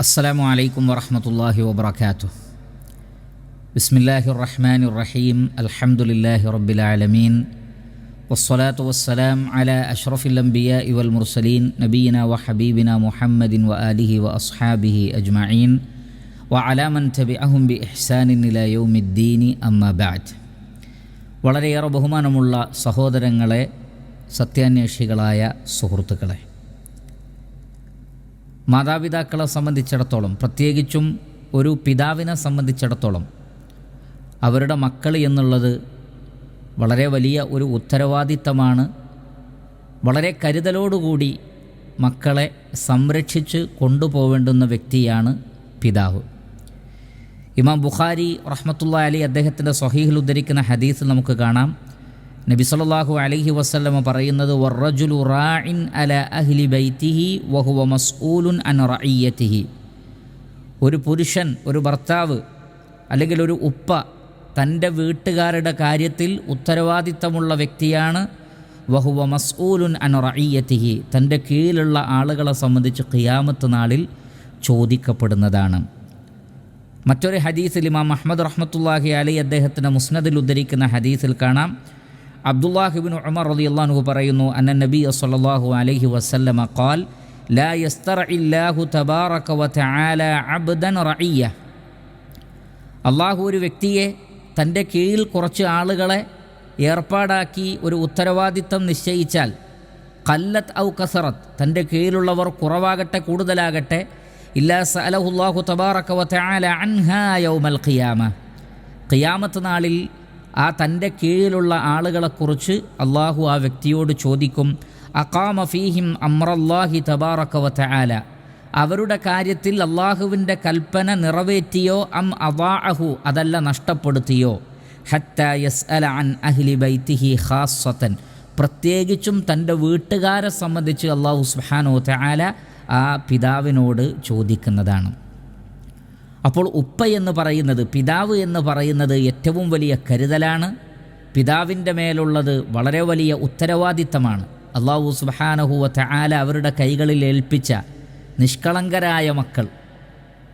السلام عليكم ورحمة الله وبركاته بسم الله الرحمن الرحيم الحمد لله رب العالمين والصلاة والسلام على أشرف الأنبياء والمرسلين نبينا وحبيبنا محمد وآله وأصحابه أجمعين وعلى من تبعهم بإحسان إلى يوم الدين أما بعد വളരെയേറെ ബഹുമാനമുള്ള സഹോദരങ്ങളെ സത്യാന്വേഷികളായ സുഹൃത്തുക്കളെ മാതാപിതാക്കളെ സംബന്ധിച്ചിടത്തോളം പ്രത്യേകിച്ചും ഒരു പിതാവിനെ സംബന്ധിച്ചിടത്തോളം അവരുടെ മക്കൾ എന്നുള്ളത് വളരെ വലിയ ഒരു ഉത്തരവാദിത്തമാണ്. വളരെ കരുതലോടുകൂടി മക്കളെ സംരക്ഷിച്ച് കൊണ്ടുപോവേണ്ടുന്ന വ്യക്തിയാണ് പിതാവ്. ഇമാം ബുഖാരി റഹ്മത്തുള്ള അലി അദ്ദേഹത്തിന്റെ സ്വഹീഹിൽ ഉദ്ധരിക്കുന്ന ഹദീസിൽ നമുക്ക് കാണാം. നബി സല്ലല്ലാഹു അലഹി വസ്ലമ പറയുന്നത് റാഇൻ അല അഹ്ലി ബൈത്തിഹി വഹുവ മസ്ഊലുൻ അൻ ഒരു പുരുഷൻ ഒരു ഭർത്താവ് അല്ലെങ്കിൽ ഒരു ഉപ്പ തന്റെ വീട്ടുകാരുടെ കാര്യത്തിൽ ഉത്തരവാദിത്തമുള്ള വ്യക്തിയാണ് വഹുവ മസ്ഊലുൻ അൻ തന്റെ കീഴിലുള്ള ആളുകളെ സംബന്ധിച്ച് ഖിയാമത്ത് നാളിൽ ചോദിക്കപ്പെടുന്നതാണ്. മറ്റൊരു ഹദീസിൽ ഇമാം അഹമ്മദ് റഹ്മത്തുല്ലാഹി അലി അദ്ദേഹത്തിന്റെ മുസ്നദിൽ ഉദ്ധരിക്കുന്ന ഹദീസിൽ കാണാം അബ്ദുല്ലാഹിബിൻ ഉമർ റതി അള്ളാഹു പറയുന്നു അന്ന നബി സല്ലല്ലാഹു അലൈഹി വസല്ലമ ഖാൽ ലാ യസ്തറഇല്ലാഹു തബാറക വതആല അബ്ദൻ റഇയ്യ. അള്ളാഹു ഒരു വ്യക്തിയെ തന്റെ കീഴിൽ കുറച്ച് ആളുകളെ ഏർപ്പാടാക്കി ഒരു ഉത്തരവാദിത്തം നിശ്ചയിച്ചാൽ കല്ലത്ത് ഔ കസറത്ത് തന്റെ കീഴിലുള്ളവർ കുറവാകട്ടെ കൂടുതലാകട്ടെ ഇല്ലാ സലഹുല്ലാഹു തബാറക വതആല അൻഹാ യൗമൽ ഖിയാമ ഖിയാമത്ത് നാളിൽ ആ തന്റെ കീഴിലുള്ള ആളുകളെക്കുറിച്ച് അള്ളാഹു ആ വ്യക്തിയോട് ചോദിക്കും അക്കാമ ഫീഹിം അമ്രല്ലാഹി തബാറക്കവത്ത ആല അവരുടെ കാര്യത്തിൽ അള്ളാഹുവിന്റെ കൽപ്പന നിറവേറ്റിയോ അം അവാഅഹു അതല്ല നഷ്ടപ്പെടുത്തിയോ? ഹത്ത യസ് അല അൻ അഹ്ലി ബൈത്തിഹി ഖാസത്തൻ പ്രത്യേകിച്ചും തന്റെ വീട്ടുകാരെ സംബന്ധിച്ച് അള്ളാഹു സുഹാനോ തആല ആ പിതാവിനോട് ചോദിക്കുന്നതാണ്. അപ്പോൾ ഉപ്പ എന്ന് പറയുന്നത് പിതാവ് എന്ന് പറയുന്നത് ഏറ്റവും വലിയ കരുതലാണ്. പിതാവിന്റെ മേലുള്ളത് വളരെ വലിയ ഉത്തരവാദിത്തമാണ്. അള്ളാഹു സുബാനഹുവ ആല അവരുടെ കൈകളിൽ ഏൽപ്പിച്ച നിഷ്കളങ്കരായ മക്കൾ.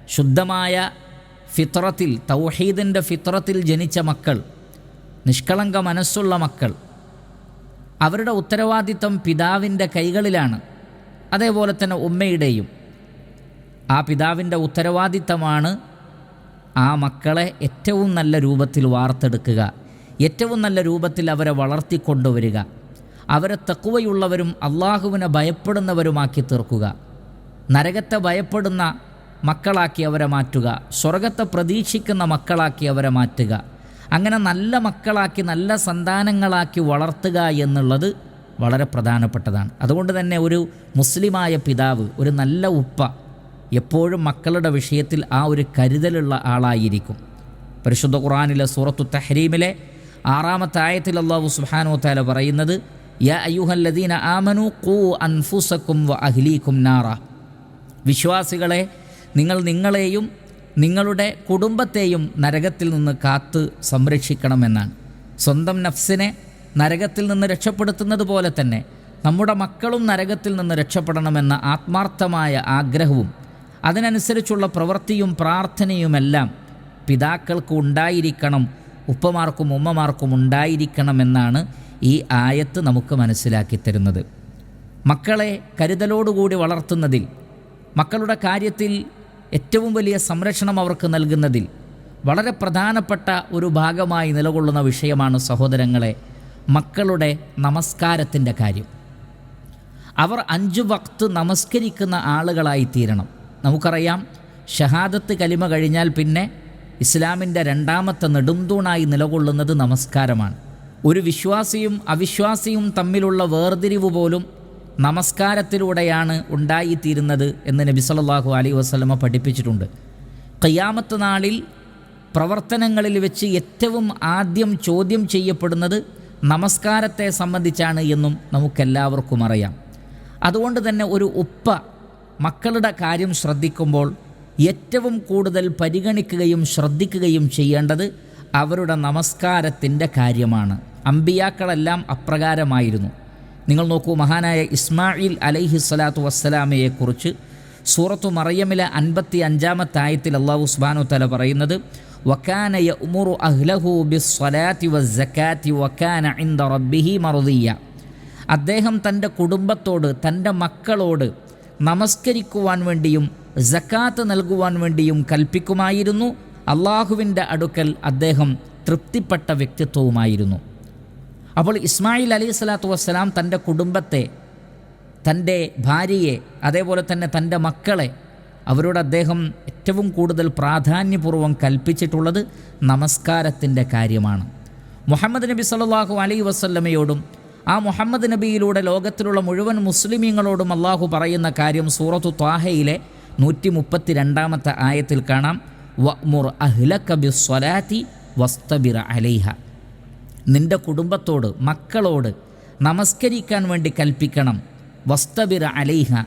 ശുദ്ധമായ ഫിത്രത്തിൽ തൗഹീദിന്റെ ഫിത്രത്തിൽ ജനിച്ച മക്കൾ. നിഷ്കളങ്ക മനസ്സുള്ള മക്കൾ. അവരുടെ ഉത്തരവാദിത്തം പിതാവിന്റെ കൈകളിലാണ്. അതേപോലെ തന്നെ ഉമ്മയുടെയും. ആ പിതാവിന്റെ ഉത്തരവാദിത്തമാണ് ആ മക്കളെ ഏറ്റവും നല്ല രൂപത്തിൽ വാർത്തെടുക്കുക ഏറ്റവും നല്ല രൂപത്തിൽ അവരെ വളർത്തിക്കൊണ്ടുവരിക അവരെ തക്കുവയുള്ളവരും അള്ളാഹുവിനെ ഭയപ്പെടുന്നവരുമാക്കി തീർക്കുക നരകത്തെ ഭയപ്പെടുന്ന മക്കളാക്കി അവരെ മാറ്റുക സ്വർഗത്തെ പ്രതീക്ഷിക്കുന്ന മക്കളാക്കി അവരെ മാറ്റുക അങ്ങനെ നല്ല മക്കളാക്കി നല്ല സന്താനങ്ങളാക്കി വളർത്തുക എന്നുള്ളത് വളരെ പ്രധാനപ്പെട്ടതാണ്. അതുകൊണ്ട് തന്നെ ഒരു മുസ്ലിമായ പിതാവ് ഒരു നല്ല ഉപ്പ എപ്പോഴും മക്കളുടെ വിഷയത്തിൽ ആ ഒരു കരുതലുള്ള ആളായിരിക്കും. പരിശുദ്ധ ഖുറാനിലെ സൂറത്തു തഹ്രീമിലെ ആറാമത്തെ ആയത്തിൽ അള്ളാഹു സുഹാനോ താല പറയുന്നത് അയ്യുഹല്ലദീന ആമനു കൂ അൻഫുസക്കും വ അഹ്ലീക്കും നാറ. വിശ്വാസികളെ നിങ്ങൾ നിങ്ങളെയും നിങ്ങളുടെ കുടുംബത്തെയും നരകത്തിൽ നിന്ന് കാത്ത് സംരക്ഷിക്കണമെന്നാണ്. സ്വന്തം നഫ്സിനെ നരകത്തിൽ നിന്ന് രക്ഷപ്പെടുത്തുന്നത് പോലെ തന്നെ നമ്മുടെ മക്കളും നരകത്തിൽ നിന്ന് രക്ഷപ്പെടണമെന്ന ആത്മാർത്ഥമായ ആഗ്രഹവും അതിനനുസരിച്ചുള്ള പ്രവൃത്തിയും പ്രാർത്ഥനയുമെല്ലാം പിതാക്കൾക്ക് ഉണ്ടായിരിക്കണം ഉപ്പമാർക്കും ഉമ്മമാർക്കും ഉണ്ടായിരിക്കണമെന്നാണ് ഈ ആയത്ത് നമുക്ക് മനസ്സിലാക്കി തരുന്നത്. മക്കളെ കരുതലോടുകൂടി വളർത്തുന്നതിൽ മക്കളുടെ കാര്യത്തിൽ ഏറ്റവും വലിയ സംരക്ഷണം അവർക്ക് നൽകുന്നതിൽ വളരെ പ്രധാനപ്പെട്ട ഒരു ഭാഗമായി നിലകൊള്ളുന്ന വിഷയമാണ് സഹോദരങ്ങളെ മക്കളുടെ നമസ്കാരത്തിന്റെ കാര്യം. അവർ അഞ്ചു വക്ത് നമസ്കരിക്കുന്ന ആളുകളായി തീരണം നമുക്കറിയാം ഷഹാദത്ത് കലിമ കഴിഞ്ഞാൽ പിന്നെ ഇസ്ലാമിന്റെ രണ്ടാമത്തെ നെടുംതൂണായി നിലകൊള്ളുന്നത് നമസ്കാരമാണ്. ഒരു വിശ്വാസിയും അവിശ്വാസിയും തമ്മിലുള്ള വേർതിരിവ് പോലും നമസ്കാരത്തിലൂടെയാണ് ഉണ്ടായിത്തീരുന്നത് എന്ന് നബി സല്ലല്ലാഹു അലൈഹി വസ്ലമ പഠിപ്പിച്ചിട്ടുണ്ട്. കയ്യാമത്ത് നാളിൽ പ്രവർത്തനങ്ങളിൽ വെച്ച് ഏറ്റവും ആദ്യം ചോദ്യം ചെയ്യപ്പെടുന്നത് നമസ്കാരത്തെ സംബന്ധിച്ചാണ് എന്നും നമുക്കെല്ലാവർക്കും അറിയാം. അതുകൊണ്ട് തന്നെ ഒരു ഉപ്പ മക്കളുടെ കാര്യം ശ്രദ്ധിക്കുമ്പോൾ ഏറ്റവും കൂടുതൽ പരിഗണിക്കുകയും ശ്രദ്ധിക്കുകയും ചെയ്യേണ്ടത് അവരുടെ നമസ്കാരത്തിന്റെ കാര്യമാണ്. അമ്പിയാക്കളെല്ലാം അപ്രകാരമായിരുന്നു. നിങ്ങൾ നോക്കൂ മഹാനായ ഇസ്മായിൽ അലൈഹി സ്വലാത്തു വസ്സലാമയെക്കുറിച്ച് സൂറത്തു മറിയമിലെ അൻപത്തി അഞ്ചാമത്തെ ആയത്തിൽ അള്ളാഹു സുബാനു തല പറയുന്നത് വക്കാനയ ഉമുറു അഹ്ലഹു ബിസ്സലാത്തി വസ്സക്കാത്തി വക്കാന ഇൻദ റബ്ബിഹി അദ്ദേഹം തന്റെ കുടുംബത്തോട് തന്റെ മക്കളോട് നമസ്കരിക്കുവാൻ വേണ്ടിയും ജക്കാത്ത് നൽകുവാൻ വേണ്ടിയും കൽപ്പിക്കുമായിരുന്നു. അള്ളാഹുവിന്റെ അടുക്കൽ അദ്ദേഹം തൃപ്തിപ്പെട്ട വ്യക്തിത്വവുമായിരുന്നു. അപ്പോൾ ഇസ്മായിൽ അലൈഹി സ്വലാത്തു വസ്സലാം തന്റെ കുടുംബത്തെ തന്റെ ഭാര്യയെ അതേപോലെ തന്നെ തന്റെ മക്കളെ അവരോട് അദ്ദേഹം ഏറ്റവും കൂടുതൽ പ്രാധാന്യപൂർവം കൽപ്പിച്ചിട്ടുള്ളത് നമസ്കാരത്തിന്റെ കാര്യമാണ്. മുഹമ്മദ് നബി സല്ലല്ലാഹു അലൈ വസല്ലമയോടും ആ മുഹമ്മദ് നബിയിലൂടെ ലോകത്തിലുള്ള മുഴുവൻ മുസ്ലിമീങ്ങളോടും അള്ളാഹു പറയുന്ന കാര്യം സൂറത്തു ത്വാഹയിലെ നൂറ്റി മുപ്പത്തി രണ്ടാമത്തെ ആയത്തിൽ കാണാം. വഅ്മുർ അഹ്ലക ബിസ്സലാത്തി വസ്തബിർ അലൈഹ. നിന്റെ കുടുംബത്തോട് മക്കളോട് നമസ്കരിക്കാൻ വേണ്ടി കൽപ്പിക്കണം. വസ്തബിർ അലൈഹ.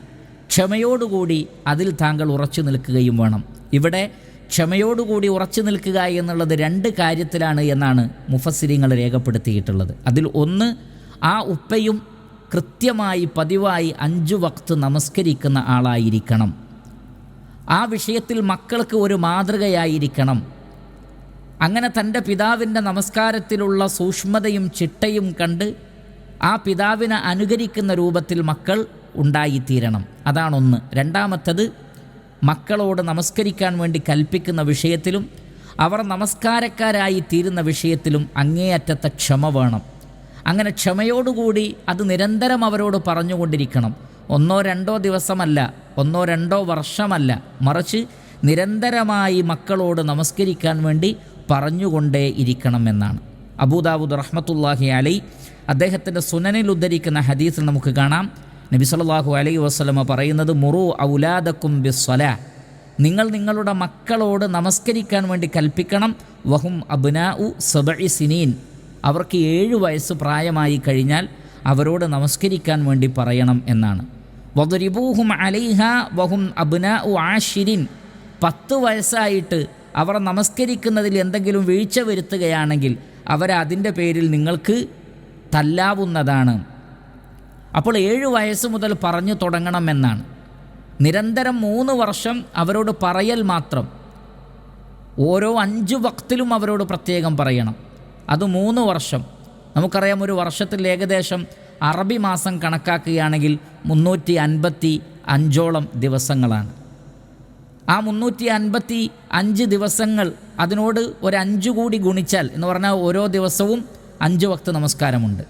ക്ഷമയോടുകൂടി അതിൽ താങ്കൾ ഉറച്ചു നിൽക്കുകയും വേണം. ഇവിടെ ക്ഷമയോടുകൂടി ഉറച്ചു നിൽക്കുക എന്നുള്ളത് രണ്ട് കാര്യത്തിലാണ് എന്നാണ് മുഫസ്സിരിങ്ങൾ രേഖപ്പെടുത്തിയിട്ടുള്ളത്. അതിൽ ഒന്ന് ആ ഉപ്പയും കൃത്യമായി പതിവായി അഞ്ചു വക്ത് നമസ്കരിക്കുന്ന ആളായിരിക്കണം. ആ വിഷയത്തിൽ മക്കൾക്ക് ഒരു മാതൃകയായിരിക്കണം. അങ്ങനെ തന്റെ പിതാവിന്റെ നമസ്കാരത്തിലുള്ള സൂക്ഷ്മതയും ചിട്ടയും കണ്ട് ആ പിതാവിനെ അനുകരിക്കുന്ന രൂപത്തിൽ മക്കൾ ഉണ്ടായിത്തീരണം. അതാണൊന്ന്. രണ്ടാമത്തത് മക്കളോട് നമസ്കരിക്കാൻ വേണ്ടി കൽപ്പിക്കുന്ന വിഷയത്തിലും അവർ നമസ്കാരക്കാരായി തീരുന്ന വിഷയത്തിലും അങ്ങേയറ്റത്തെ ക്ഷമ വേണം. അങ്ങനെ ക്ഷമയോടുകൂടി അത് നിരന്തരം അവരോട് പറഞ്ഞുകൊണ്ടിരിക്കണം. ഒന്നോ രണ്ടോ ദിവസമല്ല ഒന്നോ രണ്ടോ വർഷമല്ല. മറിച്ച് നിരന്തരമായി മക്കളോട് നമസ്കരിക്കാൻ വേണ്ടി പറഞ്ഞുകൊണ്ടേ ഇരിക്കണം എന്നാണ്. അബൂദാബുദ് റഹ്മത്തുല്ലാഹി അലൈ അദ്ദേഹത്തിന്റെ സുനനിൽ ഉദ്ധരിക്കുന്ന ഹദീസിൽ നമുക്ക് കാണാം. നബി സല്ലല്ലാഹു അലൈ വസ്ലമ പറയുന്നത് മുറു ഔലാദക്കും ബിസ്വല നിങ്ങൾ നിങ്ങളുടെ മക്കളോട് നമസ്കരിക്കാൻ വേണ്ടി കൽപ്പിക്കണം. വഹും അബ്നാ ഉ സബഇ സിനീൻ. അവർക്ക് ഏഴ് വയസ്സ് പ്രായമായി കഴിഞ്ഞാൽ അവരോട് നമസ്കരിക്കാൻ വേണ്ടി പറയണം എന്നാണ്. വദുരിബൂഹും അലൈഹ വഹും അബ്ന ഉ ആഷിരിൻ. പത്ത് വയസ്സായിട്ട് അവർ നമസ്കരിക്കുന്നതിൽ എന്തെങ്കിലും വീഴ്ച വരുത്തുകയാണെങ്കിൽ അവരതിന്റെ പേരിൽ നിങ്ങൾക്ക് തല്ലാവുന്നതാണ്. അപ്പോൾ ഏഴ് വയസ്സ് മുതൽ പറഞ്ഞു തുടങ്ങണമെന്നാണ് നിരന്തരം മൂന്ന് വർഷം അവരോട് പറയൽ മാത്രം. ഓരോ അഞ്ച് വക്തിലും അവരോട് പ്രത്യേകം പറയണം. അത് മൂന്ന് വർഷം. നമുക്കറിയാം ഒരു വർഷത്തിൽ ഏകദേശം അറബി മാസം കണക്കാക്കുകയാണെങ്കിൽ മുന്നൂറ്റി അൻപത്തി അഞ്ചോളം ദിവസങ്ങളാണ്. ആ മുന്നൂറ്റി അൻപത്തി അഞ്ച് ദിവസങ്ങൾ അതിനോട് ഒരു അഞ്ച് കൂടി ഗുണിച്ചാൽ എന്ന് പറഞ്ഞാൽ ഓരോ ദിവസവും അഞ്ച് വക്ത് നമസ്കാരമുണ്ട്.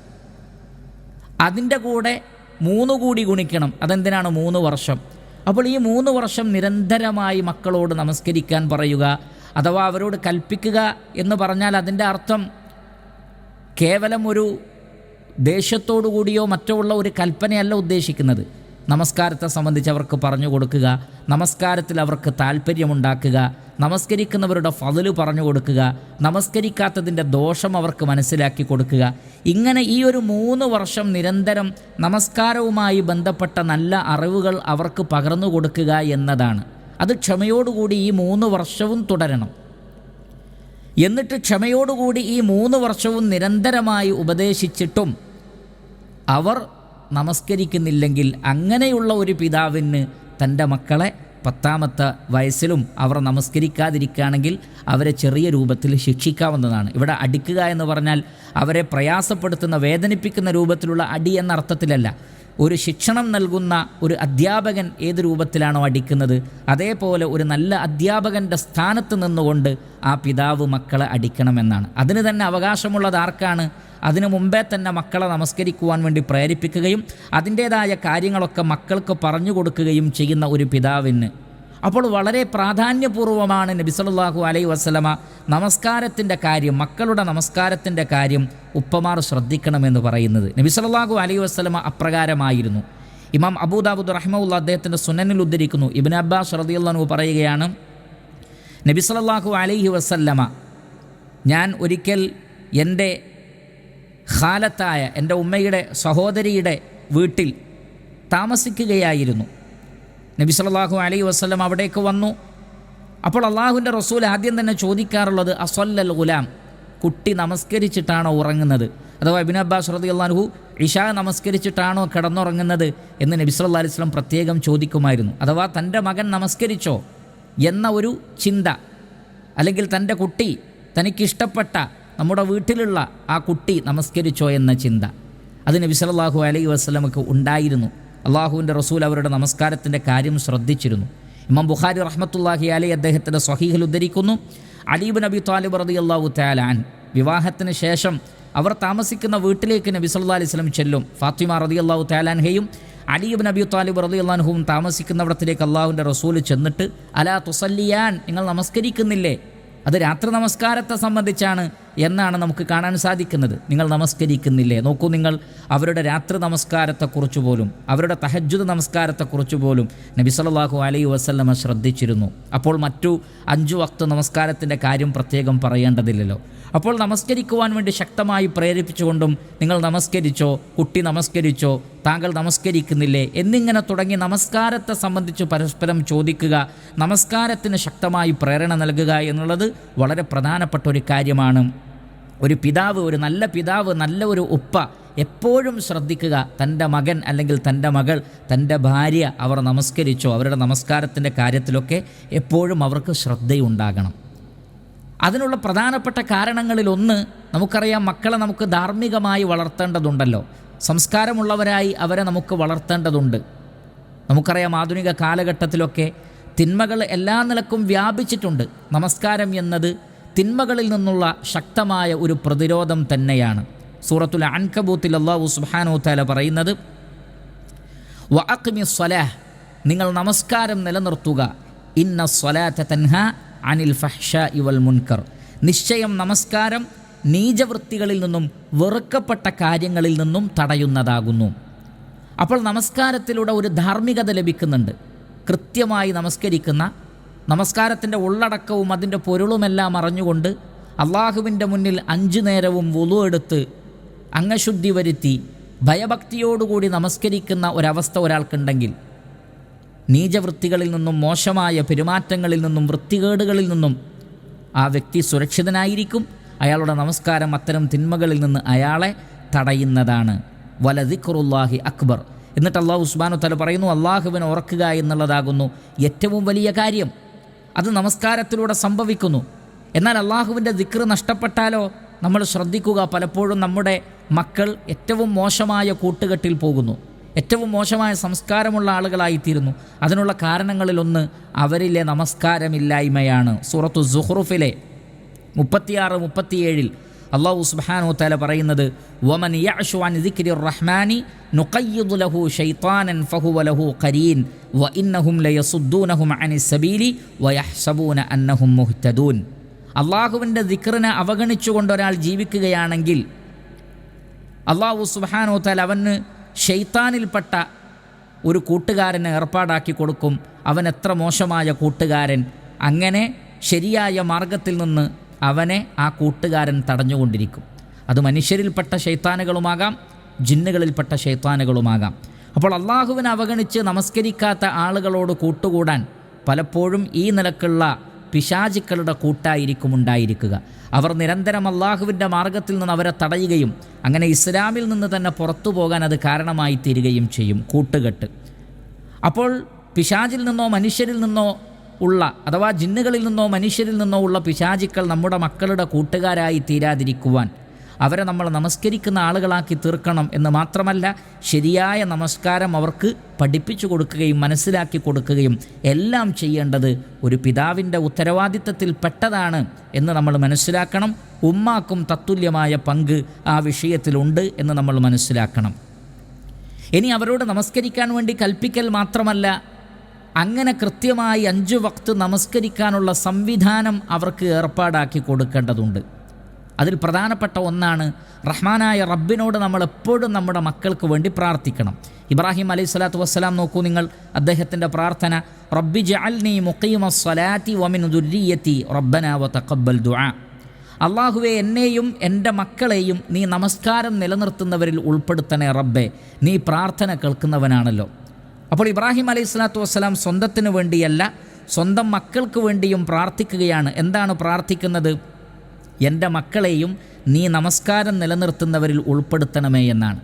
അതിന്റെ കൂടെ മൂന്ന് കൂടി ഗുണിക്കണം. അതെന്തിനാണ് മൂന്ന് വർഷം? അപ്പോൾ ഈ മൂന്ന് വർഷം നിരന്തരമായി മക്കളോട് നമസ്കരിക്കാൻ പറയുക അഥവാ അവരോട് കൽപ്പിക്കുക എന്ന് പറഞ്ഞാൽ അതിന്റെ അർത്ഥം കേവലം ഒരു ദേഷ്യത്തോടു കൂടിയോ ഉള്ള ഒരു കൽപ്പനയല്ല ഉദ്ദേശിക്കുന്നത്. നമസ്കാരത്തെ സംബന്ധിച്ച് അവർക്ക് പറഞ്ഞു കൊടുക്കുക നമസ്കാരത്തിൽ അവർക്ക് താല്പര്യമുണ്ടാക്കുക നമസ്കരിക്കുന്നവരുടെ ഫതിൽ പറഞ്ഞു കൊടുക്കുക നമസ്കരിക്കാത്തതിന്റെ ദോഷം അവർക്ക് മനസ്സിലാക്കി കൊടുക്കുക. ഇങ്ങനെ ഈ ഒരു മൂന്ന് വർഷം നിരന്തരം നമസ്കാരവുമായി ബന്ധപ്പെട്ട നല്ല അറിവുകൾ അവർക്ക് പകർന്നു കൊടുക്കുക എന്നതാണ്. അത് ക്ഷമയോടുകൂടി ഈ മൂന്ന് വർഷവും തുടരണം. എന്നിട്ട് ക്ഷമയോടുകൂടി ഈ മൂന്ന് വർഷവും നിരന്തരമായി ഉപദേശിച്ചിട്ടും അവർ നമസ്കരിക്കുന്നില്ലെങ്കിൽ അങ്ങനെയുള്ള ഒരു പിതാവിന് തന്റെ മക്കളെ പത്താമത്തെ വയസ്സിലും അവർ നമസ്കരിക്കാതിരിക്കുകയാണെങ്കിൽ അവരെ ചെറിയ രൂപത്തിൽ ശിക്ഷിക്കാവുന്നതാണ്. ഇവിടെ അടിക്കുക എന്ന് പറഞ്ഞാൽ അവരെ പ്രയാസപ്പെടുത്തുന്ന വേദനിപ്പിക്കുന്ന രൂപത്തിലുള്ള അടി എന്ന അർത്ഥത്തിലല്ല. ഒരു ശിക്ഷണം നൽകുന്ന ഒരു അധ്യാപകൻ ഏത് രൂപത്തിലാണോ അടിക്കുന്നത് അതേപോലെ ഒരു നല്ല അധ്യാപകന്റെ സ്ഥാനത്ത് നിന്നുകൊണ്ട് ആ പിതാവ് മക്കളെ അടിക്കണമെന്നാണ്. അതിന് തന്നെ അവകാശമുള്ളത് ആർക്കാണ്? അതിനു മുമ്പേ തന്നെ മക്കളെ നമസ്കരിക്കുവാൻ വേണ്ടി പ്രേരിപ്പിക്കുകയും അതിന്റേതായ കാര്യങ്ങളൊക്കെ മക്കൾക്ക് പറഞ്ഞു കൊടുക്കുകയും ചെയ്യുന്ന ഒരു പിതാവിന്. അപ്പോൾ വളരെ പ്രാധാന്യപൂർവമാണ് നബി സല്ലല്ലാഹു അലൈഹി വസല്ലമ നമസ്കാരത്തിന്റെ കാര്യം മക്കളുടെ നമസ്കാരത്തിന്റെ കാര്യം ഉപ്പമാർ ശ്രദ്ധിക്കണമെന്ന് പറയുന്നത്. നബി സല്ലല്ലാഹു അലൈഹി വസല്ലമ അപ്രകാരമായിരുന്നു. ഇമാം അബൂദാബുദ് റഹ്മുള്ള അദ്ദേഹത്തിന്റെ സുനനിൽ ഉദ്ധരിക്കുന്നു. ഇബിൻ അബ്ബാസ് റളിയല്ലാഹു പറയുകയാണ് നബി സല്ലല്ലാഹു അലൈഹി വസല്ലമ ഞാൻ ഒരിക്കൽ എന്റെ ഖാലത്തായ എന്റെ ഉമ്മയുടെ സഹോദരിയുടെ വീട്ടിൽ താമസിക്കുകയായിരുന്നു. നബി സല്ലല്ലാഹു അലൈ വസ്ലം അവിടേക്ക് വന്നു. അപ്പോൾ അള്ളാഹുവിന്റെ റസൂൽ ആദ്യം തന്നെ ചോദിക്കാറുള്ളത് അസല്ലൽ ഗുലാം കുട്ടി നമസ്കരിച്ചിട്ടാണോ ഉറങ്ങുന്നത്? അഥവാ അബിൻ അബ്ബാസ് റതി അള്ളാഹു ഇഷ നമസ്കരിച്ചിട്ടാണോ കിടന്നുറങ്ങുന്നത്? എന്ന് നബി സല്ലല്ലാഹു അലൈഹി വസല്ലം പ്രത്യേകം ചോദിക്കുമായിരുന്നു. അഥവാ തന്റെ മകൻ നമസ്കരിച്ചോ? എന്ന ഒരു ചിന്ത അല്ലെങ്കിൽ തന്റെ കുട്ടി തനിക്കിഷ്ടപ്പെട്ട നമ്മുടെ വീട്ടിലുള്ള ആ കുട്ടി നമസ്കരിച്ചോ? എന്ന ചിന്ത അത് നബി സല്ലല്ലാഹു അലൈഹി വസല്ലമക്ക് ഉണ്ടായിരുന്നു. അള്ളാഹുവിന്റെ റസൂൽ അവരുടെ നമസ്കാരത്തിന്റെ കാര്യം ശ്രദ്ധിച്ചിരുന്നു. ഇമാം ബുഖാരി റഹ്മത്തുല്ലാഹി അലി അദ്ദേഹത്തിന്റെ സ്വഹീഹിൽ ഉദ്ധരിക്കുന്നു. അലീബ് നബി താലിബ് റതി അള്ളാഹു താലാൻ വിവാഹത്തിന് ശേഷം അവർ താമസിക്കുന്ന വീട്ടിലേക്ക് നബി സല്ലാ അലൈഹി സ്വലം ചെല്ലും. ഫാത്തിമ റതി അള്ളാഹു താലാൻഹയും അലീബ് നബി താലിബ് റതി അള്ളാൻഹുവും താമസിക്കുന്നവിടത്തിലേക്ക് അള്ളാഹുവിന്റെ റസൂൽ ചെന്നിട്ട് അലാ തുസല്ലിയാൻ നിങ്ങൾ നമസ്കരിക്കുന്നില്ലേ? അത് രാത്രി നമസ്കാരത്തെ സംബന്ധിച്ചാണ് എന്നാണ് നമുക്ക് കാണാൻ സാധിക്കുന്നത്. നിങ്ങൾ നമസ്കരിക്കുന്നില്ലേ? നോക്കൂ നിങ്ങൾ അവരുടെ രാത്രി നമസ്കാരത്തെക്കുറിച്ച് പോലും അവരുടെ തഹജ്ജുദ് നമസ്കാരത്തെക്കുറിച്ച് പോലും നബി സല്ലല്ലാഹു അലൈഹി വസല്ലമ ശ്രദ്ധിച്ചിരുന്നു. അപ്പോൾ മറ്റു അഞ്ചു വക്ത നമസ്കാരത്തിന്റെ കാര്യം പ്രത്യേകം പറയേണ്ടതില്ലല്ലോ. അപ്പോൾ നമസ്കരിക്കുവാൻ വേണ്ടി ശക്തമായി പ്രേരിപ്പിച്ചുകൊണ്ടും നിങ്ങൾ നമസ്കരിച്ചോ കുട്ടി നമസ്കരിച്ചോ താങ്കൾ നമസ്കരിക്കുന്നില്ലേ എന്നിങ്ങനെ തുടങ്ങി നമസ്കാരത്തെ സംബന്ധിച്ച് പരസ്പരം ചോദിക്കുക നമസ്കാരത്തിന് ശക്തമായി പ്രേരണ നൽകുക എന്നുള്ളത് വളരെ പ്രധാനപ്പെട്ട ഒരു കാര്യമാണ്. ഒരു പിതാവ് ഒരു നല്ല പിതാവ് നല്ല ഒരു ഉപ്പ എപ്പോഴും ശ്രദ്ധിക്കുക തന്റെ മകൻ അല്ലെങ്കിൽ തന്റെ മകൾ തന്റെ ഭാര്യ അവർ നമസ്കരിച്ചോ അവരുടെ നമസ്കാരത്തിന്റെ കാര്യത്തിലൊക്കെ എപ്പോഴും അവർക്ക് ശ്രദ്ധയുണ്ടാകണം. അതിനുള്ള പ്രധാനപ്പെട്ട കാരണങ്ങളിലൊന്ന് നമുക്കറിയാം മക്കളെ നമുക്ക് ധാർമ്മികമായി വളർത്തേണ്ടതുണ്ടല്ലോ. സംസ്കാരമുള്ളവരായി അവരെ നമുക്ക് വളർത്തേണ്ടതുണ്ട്. നമുക്കറിയാം ആധുനിക കാലഘട്ടത്തിലൊക്കെ തിന്മകൾ എല്ലാ നിലക്കും വ്യാപിച്ചിട്ടുണ്ട്. നമസ്കാരം എന്നത് തിന്മകളിൽ നിന്നുള്ള ശക്തമായ ഒരു പ്രതിരോധം തന്നെയാണ്. സൂറത്തുൽ അൻകബൂത്തിൽ അള്ളാഹു സുബ്ഹാനഹു താല പറയുന്നത് വഅഖ്മി സ്വലാഹ് നിങ്ങൾ നമസ്കാരം നിലനിർത്തുക. ഇന്ന സ്വലാത്ത തൻഹ അനിൽ ഫഹ്ഷ ഇവൽ മുൻകർ. നിശ്ചയം നമസ്കാരം നീചവൃത്തികളിൽ നിന്നും വെറുക്കപ്പെട്ട കാര്യങ്ങളിൽ നിന്നും തടയുന്നതാകുന്നു. അപ്പോൾ നമസ്കാരത്തിലൂടെ ഒരു ധാർമ്മികത ലഭിക്കുന്നുണ്ട്. കൃത്യമായി നമസ്കരിക്കുന്ന നമസ്കാരത്തിന്റെ ഉള്ളടക്കവും അതിന്റെ പൊരുളുമെല്ലാം അറിഞ്ഞുകൊണ്ട് അള്ളാഹുവിന്റെ മുന്നിൽ അഞ്ചു നേരവും വുളു എടുത്ത് അംഗശുദ്ധി വരുത്തി ഭയഭക്തിയോടുകൂടി നമസ്കരിക്കുന്ന ഒരവസ്ഥ ഒരാൾക്കുണ്ടെങ്കിൽ നീചവൃത്തികളിൽ നിന്നും മോശമായ പെരുമാറ്റങ്ങളിൽ നിന്നും വൃത്തികേടുകളിൽ നിന്നും ആ വ്യക്തി സുരക്ഷിതനായിരിക്കും. അയാളുടെ നമസ്കാരം അത്തരം തിന്മകളിൽ നിന്ന് അയാളെ തടയുന്നതാണ്. വലദിഖറുല്ലാഹി അക്ബർ. എന്നിട്ട് അള്ളാഹു ഉസ്മാനു തല പറയുന്നു അള്ളാഹുവിനെ ഓർക്കുക എന്നുള്ളതാകുന്നു ഏറ്റവും വലിയ കാര്യം. അത് നമസ്കാരത്തിലൂടെ സംഭവിക്കുന്നു. എന്നാൽ അള്ളാഹുവിന്റെ ദിക്ർ നഷ്ടപ്പെട്ടാലോ? നമ്മൾ ശ്രദ്ധിക്കുക പലപ്പോഴും നമ്മുടെ മക്കൾ ഏറ്റവും മോശമായ കൂട്ടുകെട്ടിൽ പോകുന്നു. ഏറ്റവും മോശമായ സംസ്കാരമുള്ള ആളുകളായിത്തീരുന്നു. അതിനുള്ള കാരണങ്ങളിലൊന്ന് അവരിലെ നമസ്കാരമില്ലായ്മയാണ്. സൂറത്തു സുഹ്റുഫിലെ മുപ്പത്തിയാറ് മുപ്പത്തിയേഴിൽ അള്ളാഹു സുബ്ഹാനഹു തആല പറയുന്നത് വമൻ യഅ്ശു അൻ ദിക്രി റഹ്മാനി നുഖയ്യിദു ലഹു ശൈത്താനൻ ഫഹുവ ലഹു ഖരീൻ വ ഇന്നഹും ലയസുദ്ദൂനഹും അനി സബീലി വയഹ്സബൂന അന്നഹും മുഹ്തദൂൻ. അള്ളാഹുവിന്റെ ദിക്റിനെ അവഗണിച്ചുകൊണ്ട് ഒരാൾ ജീവിക്കുകയാണെങ്കിൽ അള്ളാഹു സുബ്ഹാനഹു തആല അവന് ഷെയ്ത്താനിൽപ്പെട്ട ഒരു കൂട്ടുകാരനെ ഏർപ്പാടാക്കി കൊടുക്കും. അവൻ എത്ര മോശമായ കൂട്ടുകാരൻ. അങ്ങനെ ശരിയായ മാർഗത്തിൽ നിന്ന് അവനെ ആ കൂട്ടുകാരൻ തടഞ്ഞുകൊണ്ടിരിക്കും. അത് മനുഷ്യരിൽപ്പെട്ട ശൈത്താനുകളുമാകാം ജിന്നുകളിൽപ്പെട്ട ശൈത്താനുകളുമാകാം. അപ്പോൾ അള്ളാഹുവിനെ അവഗണിച്ച് നമസ്കരിക്കാത്ത ആളുകളോട് കൂട്ടുകൂടാൻ പലപ്പോഴും ഈ നിലക്കുള്ള പിശാചുക്കളുടെ കൂട്ടായിരിക്കും ഉണ്ടായിരിക്കുക. അവർ നിരന്തരം അള്ളാഹുവിന്റെ മാർഗത്തിൽ നിന്ന് അവരെ തടയുകയും അങ്ങനെ ഇസ്ലാമിൽ നിന്ന് തന്നെ പുറത്തു പോകാൻ അത് കാരണമായി തീരുകയും ചെയ്യും കൂട്ടുകെട്ട്. അപ്പോൾ പിശാചിൽ നിന്നോ മനുഷ്യരിൽ നിന്നോ ഉള്ള അഥവാ ജിന്നുകളിൽ നിന്നോ മനുഷ്യരിൽ നിന്നോ ഉള്ള പിശാചിക്കൾ നമ്മുടെ മക്കളുടെ കൂട്ടുകാരായി തീരാതിരിക്കുവാൻ അവരെ നമ്മൾ നമസ്കരിക്കുന്ന ആളുകളാക്കി തീർക്കണം എന്ന് മാത്രമല്ല ശരിയായ നമസ്കാരം അവർക്ക് പഠിപ്പിച്ചു കൊടുക്കുകയും മനസ്സിലാക്കി കൊടുക്കുകയും എല്ലാം ചെയ്യേണ്ടത് ഒരു പിതാവിന്റെ ഉത്തരവാദിത്തത്തിൽ പെട്ടതാണ് എന്ന് നമ്മൾ മനസ്സിലാക്കണം. ഉമ്മാക്കും തത്തുല്യമായ പങ്ക് ആ വിഷയത്തിലുണ്ട് എന്ന് നമ്മൾ മനസ്സിലാക്കണം. ഇനി അവരോട് നമസ്കരിക്കാൻ വേണ്ടി കൽപ്പിക്കൽ മാത്രമല്ല അങ്ങനെ കൃത്യമായി അഞ്ചു വക്ത് നമസ്കരിക്കാനുള്ള സംവിധാനം അവർക്ക് ഏർപ്പാടാക്കി കൊടുക്കേണ്ടതുണ്ട്. അതിൽ പ്രധാനപ്പെട്ട ഒന്നാണ് റഹ്മാനായ റബ്ബിനോട് നമ്മൾ എപ്പോഴും നമ്മുടെ മക്കൾക്ക് വേണ്ടി പ്രാർത്ഥിക്കണം. ഇബ്രാഹിം അലൈഹി സ്വലാത്തു വസ്സലാം നോക്കൂ നിങ്ങൾ അദ്ദേഹത്തിന്റെ പ്രാർത്ഥന റബ്ബി ജഅൽനി മുഖീമ സ്വലാത്തി വമിൻ ദുല്ലിയത്തി റബ്ബന വ ദുആ. അള്ളാഹുവെ എന്നെയും എന്റെ മക്കളെയും നീ നമസ്കാരം നിലനിർത്തുന്നവരിൽ ഉൾപ്പെടുത്തണേ റബ്ബെ നീ പ്രാർത്ഥന കേൾക്കുന്നവനാണല്ലോ. അപ്പോൾ ഇബ്രാഹിം അലൈഹി സ്വലാത്തു വസ്സലാം സ്വന്തത്തിന് വേണ്ടിയല്ല സ്വന്തം മക്കൾക്ക് വേണ്ടിയും പ്രാർത്ഥിക്കുകയാണ്. എന്താണ് പ്രാർത്ഥിക്കുന്നത്? എന്റെ മക്കളെയും നീ നമസ്കാരം നിലനിർത്തുന്നവരിൽ ഉൾപ്പെടുത്തണമേ എന്നാണ്.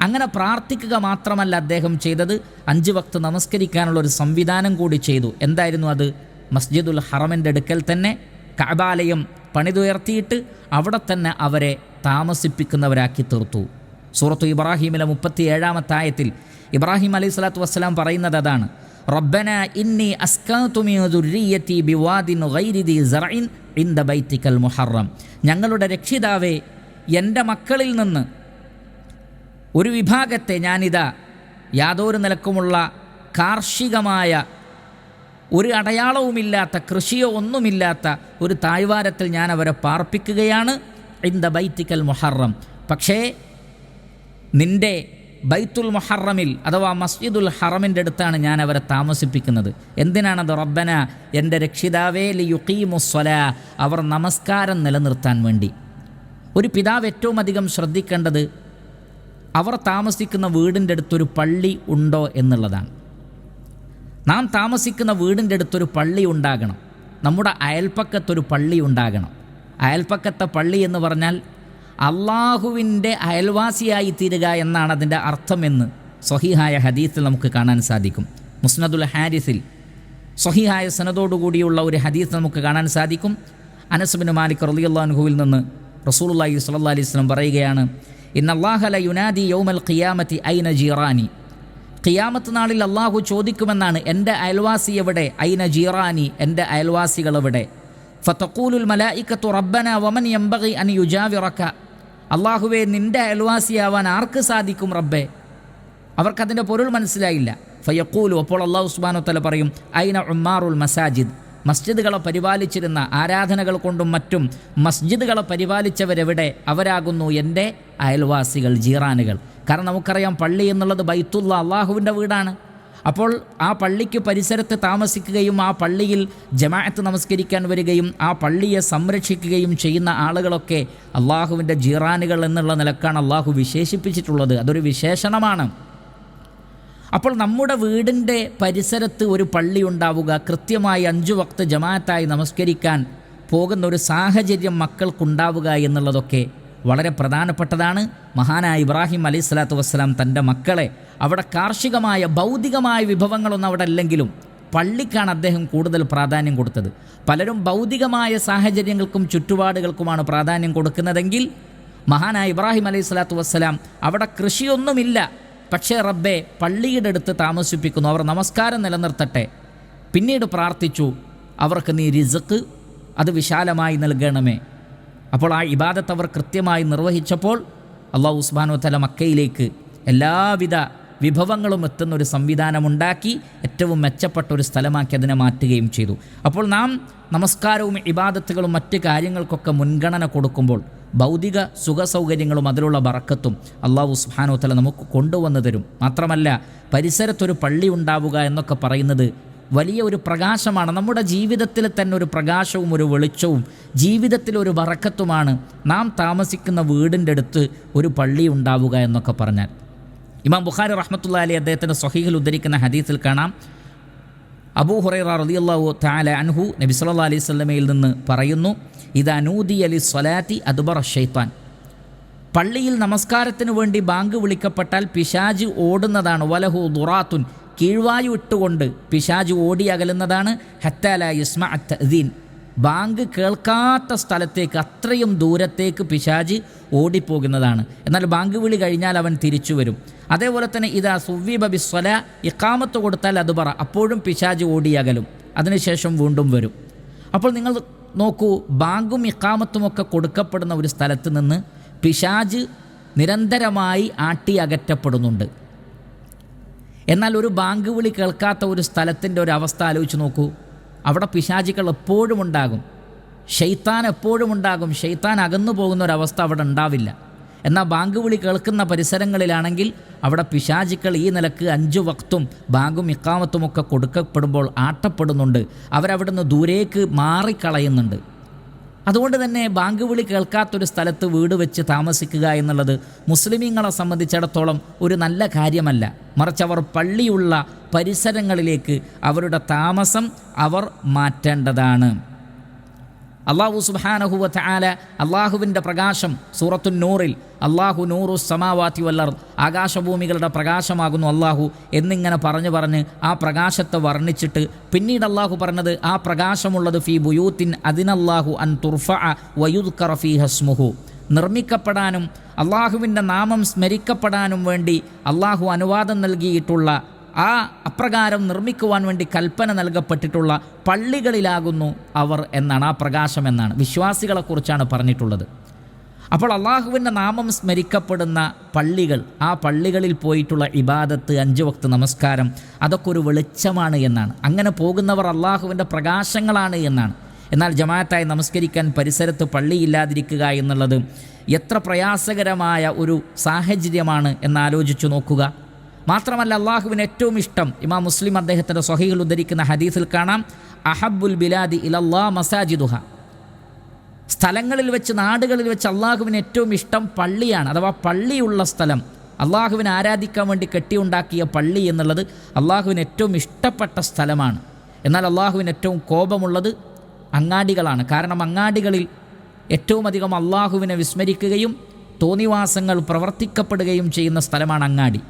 അങ്ങനെ പ്രാർത്ഥിക്കുക മാത്രമല്ല അദ്ദേഹം ചെയ്തത്. അഞ്ച് വക്ത് നമസ്കരിക്കാനുള്ള ഒരു സംവിധാനം കൂടി ചെയ്തു. എന്തായിരുന്നു അത്? മസ്ജിദുൽ ഹറമിന്റെ അടുക്കൽ തന്നെ കഅബാലയം പണിതുയർത്തിയിട്ട് അവിടെ തന്നെ അവരെ താമസിപ്പിക്കുന്നവരാക്കി തീർത്തു. സൂറത്തു ഇബ്രാഹിമിലെ മുപ്പത്തി ഏഴാമത്തെ ആയത്തിൽ ഇബ്രാഹിം അലൈഹി സ്വലാത്തു വസ്സലാം പറയുന്നത് അതാണ്. റബ്ബന ഇന്നി അസ്കാതുമിയുരീയത്തി ബിവാദിൻ ഗൈരിദി സറൈൻ ഇന്ദ ബൈത്തിക്കൽ മുഹറം. ഞങ്ങളുടെ രക്ഷിതാവേ എന്റെ മക്കളിൽ നിന്ന് ഒരു വിഭാഗത്തെ ഞാനിതാ യാതൊരു നിലക്കുമുള്ള കാർഷികമായ ഒരു അടയാളവുമില്ലാത്ത കൃഷിയോ ഒന്നുമില്ലാത്ത ഒരു താഴ്വാരത്തിൽ ഞാൻ അവരെ പാർപ്പിക്കുകയാണ്. ഇന്ദ ബൈത്തിക്കൽ മുഹറം. പക്ഷേ നിന്റെ ബൈത്തുൽ മുഹറമിൽ അഥവാ മസ്ജിദുൽ ഹറമിന്റെ അടുത്താണ് ഞാൻ അവരെ താമസിപ്പിക്കുന്നത്. എന്തിനാണത്? റബ്ബന എന്റെ രക്ഷിതാവേ ലി യുക്കീമുസ്വല അവർ നമസ്കാരം നിലനിർത്താൻ വേണ്ടി. ഒരു പിതാവ് ഏറ്റവും അധികം ശ്രദ്ധിക്കേണ്ടത് അവർ താമസിക്കുന്ന വീടിന്റെ അടുത്തൊരു പള്ളി ഉണ്ടോ എന്നുള്ളതാണ്. നാം താമസിക്കുന്ന വീടിന്റെ അടുത്തൊരു പള്ളി ഉണ്ടാകണം. നമ്മുടെ അയൽപ്പക്കത്തൊരു പള്ളി ഉണ്ടാകണം. അയൽപ്പക്കത്തെ പള്ളി എന്ന് പറഞ്ഞാൽ അള്ളാഹുവിന്റെ അയൽവാസിയായി തീരുക എന്നാണ് അതിന്റെ അർത്ഥമെന്ന് സ്വഹിഹായ ഹദീസിൽ നമുക്ക് കാണാൻ സാധിക്കും. മുസ്നദുൽ ഹാരിസിൽ സ്വഹിഹായ സനതോടുകൂടിയുള്ള ഒരു ഹദീസ് നമുക്ക് കാണാൻ സാധിക്കും. അനസ്ബിന് മാലിക് റലിയുള്ളഹുവിൽ നിന്ന് റസൂലുള്ളാഹി സ്വല്ലല്ലാഹി അലൈഹി വസല്ലം പറയുകയാണ് ഇന്നല്ലാഹല യുനാദി യൗമൽ ഖിയാമത്തി ഐന ജീറാനി. ഖിയാമത്ത് നാളിൽ അള്ളാഹു ചോദിക്കുമെന്നാണ് എന്റെ അയൽവാസി എവിടെ? ഐന ജീറാനി? എന്റെ അയൽവാസികൾ എവിടെ? ഫത്തക്കൂലുൽ മലായിക്കത്തു റബ്ബന വമൻ യംബഗി അൻ യുജാവിറക്ക അള്ളാഹുവെ നിന്റെ അയൽവാസിയാവാൻ ആർക്ക് സാധിക്കും റബ്ബെ? അവർക്കതിന്റെ പൊരുൾ മനസ്സിലായില്ല. ഫയക്കൂലു അപ്പോൾ അള്ളാഹു സുബാനു തല പറയും ഐന ഉമ്മാറുൽ മസാജിദ്? മസ്ജിദുകളെ പരിപാലിച്ചിരുന്ന ആരാധനകൾ കൊണ്ടും മറ്റും മസ്ജിദുകളെ പരിപാലിച്ചവരെവിടെ? അവരാകുന്നു എന്റെ അയൽവാസികൾ ജീറാനുകൾ. കാരണം നമുക്കറിയാം പള്ളി എന്നുള്ളത് ബൈത്തുള്ള അള്ളാഹുവിന്റെ വീടാണ്. അപ്പോൾ ആ പള്ളിക്ക് പരിസരത്ത് താമസിക്കുകയും ആ പള്ളിയിൽ ജമാഅത്ത് നമസ്കരിക്കാൻ വരികയും ആ പള്ളിയെ സംരക്ഷിക്കുകയും ചെയ്യുന്ന ആളുകളൊക്കെ അള്ളാഹുവിന്റെ ജീറാനുകൾ എന്നുള്ള നിലക്കാണ് അള്ളാഹു വിശേഷിപ്പിച്ചിട്ടുള്ളത്. അതൊരു വിശേഷണമാണ്. അപ്പോൾ നമ്മുടെ വീടിന്റെ പരിസരത്ത് ഒരു പള്ളി ഉണ്ടാവുക കൃത്യമായി അഞ്ചു വക്ത് ജമാഅത്തായി നമസ്കരിക്കാൻ പോകുന്ന ഒരു സാഹചര്യം മക്കൾക്കുണ്ടാവുക എന്നുള്ളതൊക്കെ വളരെ പ്രധാനപ്പെട്ടതാണ്. മഹാനായ ഇബ്രാഹിം അലൈഹി സ്വലാത്തു വസ്സലാം തന്റെ മക്കളെ അവിടെ കാർഷികമായ ഭൗതികമായ വിഭവങ്ങളൊന്നും അവിടെ അല്ലെങ്കിലും പള്ളിക്കാണ് അദ്ദേഹം കൂടുതൽ പ്രാധാന്യം കൊടുത്തത്. പലരും ഭൗതികമായ സാഹചര്യങ്ങൾക്കും ചുറ്റുപാടുകൾക്കുമാണ് പ്രാധാന്യം കൊടുക്കുന്നതെങ്കിൽ മഹാനായ ഇബ്രാഹിം അലൈഹി സ്വലാത്തു വസ്സലാം അവിടെ കൃഷിയൊന്നുമില്ല. പക്ഷേ റബ്ബെ പള്ളിയുടെ അടുത്ത് താമസിപ്പിക്കുന്നു. അവർ നമസ്കാരം നിലനിർത്തട്ടെ. പിന്നീട് പ്രാർത്ഥിച്ചു അവർക്ക് നീ റിസക്ക് അത് വിശാലമായി നൽകണമേ. അപ്പോൾ ആ ഇബാദത്ത് അവർ കൃത്യമായി നിർവഹിച്ചപ്പോൾ അള്ളാഹു ഉസ്മാനു തല മക്കയിലേക്ക് എല്ലാവിധ വിഭവങ്ങളും എത്തുന്ന ഒരു സംവിധാനമുണ്ടാക്കി ഏറ്റവും മെച്ചപ്പെട്ട ഒരു സ്ഥലമാക്കി അതിനെ മാറ്റുകയും ചെയ്തു. അപ്പോൾ നാം നമസ്കാരവും ഇബാദത്തുകളും മറ്റ് കാര്യങ്ങൾക്കൊക്കെ മുൻഗണന കൊടുക്കുമ്പോൾ ഭൗതിക സുഖസൗകര്യങ്ങളും അതിലുള്ള ബറക്കത്തും അള്ളാഹു സുഹാനോ തല നമുക്ക് കൊണ്ടുവന്നു തരും. മാത്രമല്ല പരിസരത്തൊരു പള്ളി ഉണ്ടാവുക എന്നൊക്കെ പറയുന്നത് വലിയ ഒരു പ്രകാശമാണ്. നമ്മുടെ ജീവിതത്തിൽ തന്നെ ഒരു പ്രകാശവും ഒരു വെളിച്ചവും ജീവിതത്തിൽ ഒരു ബറക്കത്തുമാണ് നാം താമസിക്കുന്ന വീടിന്റെ അടുത്ത് ഒരു പള്ളി ഉണ്ടാവുക എന്നൊക്കെ പറഞ്ഞാൽ. ഇമാം ബുഖാരി റഹ്മത്തുള്ള അലി അദ്ദേഹത്തിന്റെ സ്വഹീഹിൽ ഉദ്ധരിക്കുന്ന ഹദീസിൽ കാണാം. അബൂ ഹുറൈറ റളിയല്ലാഹു താല അൻഹു നബി സല്ലാ അലൈഹി സ്വലമയിൽ നിന്ന് പറയുന്നു ഇത് അനൂദി അലി സ്വലാത്തി അദ്ബറ ഷെയ്ത്താൻ പള്ളിയിൽ നമസ്കാരത്തിന് വേണ്ടി ബാങ്ക് വിളിക്കപ്പെട്ടാൽ പിശാജ് ഓടുന്നതാണ്. വലഹു ദുറാത്തുൻ കീഴ്വായു ഇട്ടുകൊണ്ട് പിശാജ് ഓടി അകലുന്നതാണ് ഹത്താല യുസ്മ അത്തീൻ ബാങ്ക് കേൾക്കാത്ത സ്ഥലത്തേക്ക് അത്രയും ദൂരത്തേക്ക് പിശാജ് ഓടിപ്പോകുന്നതാണ്. എന്നാൽ ബാങ്ക് വിളി കഴിഞ്ഞാൽ അവൻ തിരിച്ചു വരും. അതേപോലെ തന്നെ ഇതാ സുവീബ ബിസ്വല ഇക്കാമത്ത് കൊടുത്താൽ അത് പറ അപ്പോഴും പിശാജ് ഓടിയകലും അതിനുശേഷം വീണ്ടും വരും. അപ്പോൾ നിങ്ങൾ നോക്കൂ ബാങ്കും ഇക്കാമത്തുമൊക്കെ കൊടുക്കപ്പെടുന്ന ഒരു സ്ഥലത്ത് നിന്ന് പിശാജ് നിരന്തരമായി ആട്ടി അകറ്റപ്പെടുന്നുണ്ട്. എന്നാൽ ഒരു ബാങ്ക് വിളി കേൾക്കാത്ത ഒരു സ്ഥലത്തിന്റെ ഒരു അവസ്ഥ ആലോചിച്ച് നോക്കൂ. അവിടെ പിശാചികൾ എപ്പോഴും ഉണ്ടാകും. ഷെയ്ത്താൻ എപ്പോഴും ഉണ്ടാകും. ഷെയ്ത്താൻ അകന്നു പോകുന്ന ഒരവസ്ഥ അവിടെ ഉണ്ടാവില്ല. എന്നാൽ ബാങ്ക് വിളി കേൾക്കുന്ന പരിസരങ്ങളിലാണെങ്കിൽ അവിടെ പിശാചിക്കൾ ഈ നിലയ്ക്ക് അഞ്ചു വക്തും ബാങ്കും ഇക്കാമത്തുമൊക്കെ കൊടുക്കപ്പെടുമ്പോൾ ആട്ടപ്പെടുന്നുണ്ട്. അവരവിടുന്ന് ദൂരേക്ക് മാറിക്കളയുന്നുണ്ട്. അതുകൊണ്ട് തന്നെ ബാങ്ക് വിളി കേൾക്കാത്തൊരു സ്ഥലത്ത് വീട് വെച്ച് താമസിക്കുക എന്നുള്ളത് മുസ്ലിമീങ്ങളെ സംബന്ധിച്ചിടത്തോളം ഒരു നല്ല കാര്യമല്ല. മറിച്ച് അവർ പള്ളിയുള്ള പരിസരങ്ങളിലേക്ക് അവരുടെ താമസം അവർ മാറ്റേണ്ടതാണ്. അള്ളാഹു സുബാനഹുവ ആല അള്ളാഹുവിന്റെ പ്രകാശം സൂറത്തു നൂറിൽ അള്ളാഹു നൂറു സമാവാത്തി വല്ലർ ആകാശഭൂമികളുടെ പ്രകാശമാകുന്നു അള്ളാഹു എന്നിങ്ങനെ പറഞ്ഞു പറഞ്ഞ് ആ പ്രകാശത്തെ വർണിച്ചിട്ട് പിന്നീട് അള്ളാഹു പറഞ്ഞത് ആ പ്രകാശമുള്ളത് ഫി ബുയൂത്തിൻ അതിനല്ലാഹു അൻ തുർഫ വയുദ് കറഫി ഹസ്മുഹു. നിർമ്മിക്കപ്പെടാനും അള്ളാഹുവിന്റെ നാമം സ്മരിക്കപ്പെടാനും വേണ്ടി അള്ളാഹു അനുവാദം നൽകിയിട്ടുള്ള ആ അപ്രകാരം നിർമ്മിക്കുവാൻ വേണ്ടി കൽപ്പന നൽകപ്പെട്ടിട്ടുള്ള പള്ളികളിലാകുന്നു അവർ എന്നാണ് ആ പ്രകാശം എന്നാണ്. വിശ്വാസികളെക്കുറിച്ചാണ് പറഞ്ഞിട്ടുള്ളത്. അപ്പോൾ അള്ളാഹുവിന്റെ നാമം സ്മരിക്കപ്പെടുന്ന പള്ളികൾ ആ പള്ളികളിൽ പോയിട്ടുള്ള ഇബാദത്ത് അഞ്ച് വക്ത് നമസ്കാരം അതൊക്കെ ഒരു വെളിച്ചമാണ് എന്നാണ്. അങ്ങനെ പോകുന്നവർ അള്ളാഹുവിന്റെ പ്രകാശങ്ങളാണ് എന്നാണ്. എന്നാൽ ജമാഅത്തായി നമസ്കരിക്കാൻ പരിസരത്ത് പള്ളിയില്ലാതിരിക്കുക എന്നുള്ളത് എത്ര പ്രയാസകരമായ ഒരു സാഹചര്യമാണ് എന്നാലോചിച്ചു നോക്കുക. മാത്രമല്ല അള്ളാഹുവിന് ഏറ്റവും ഇഷ്ടം ഇമാം മുസ്ലിം അദ്ദേഹത്തിന്റെ സ്വഹികൾ ഉദ്ധരിക്കുന്ന ഹദീസിൽ കാണാം അഹബുൽ ബിലാദി ഇലല്ലാ മസാജിദുഹ. സ്ഥലങ്ങളിൽ വെച്ച് നാടുകളിൽ വെച്ച് അള്ളാഹുവിന് ഏറ്റവും ഇഷ്ടം പള്ളിയാണ് അഥവാ പള്ളിയുള്ള സ്ഥലം. അള്ളാഹുവിനെ ആരാധിക്കാൻ വേണ്ടി കെട്ടിയുണ്ടാക്കിയ പള്ളി എന്നുള്ളത് അള്ളാഹുവിന് ഏറ്റവും ഇഷ്ടപ്പെട്ട സ്ഥലമാണ്. എന്നാൽ അള്ളാഹുവിന് ഏറ്റവും കോപമുള്ളത് അങ്ങാടികളാണ്. കാരണം അങ്ങാടികളിൽ ഏറ്റവും അധികം അള്ളാഹുവിനെ വിസ്മരിക്കുകയും തോന്നിവാസങ്ങൾ പ്രവർത്തിക്കപ്പെടുകയും ചെയ്യുന്ന സ്ഥലമാണ് അങ്ങാടി.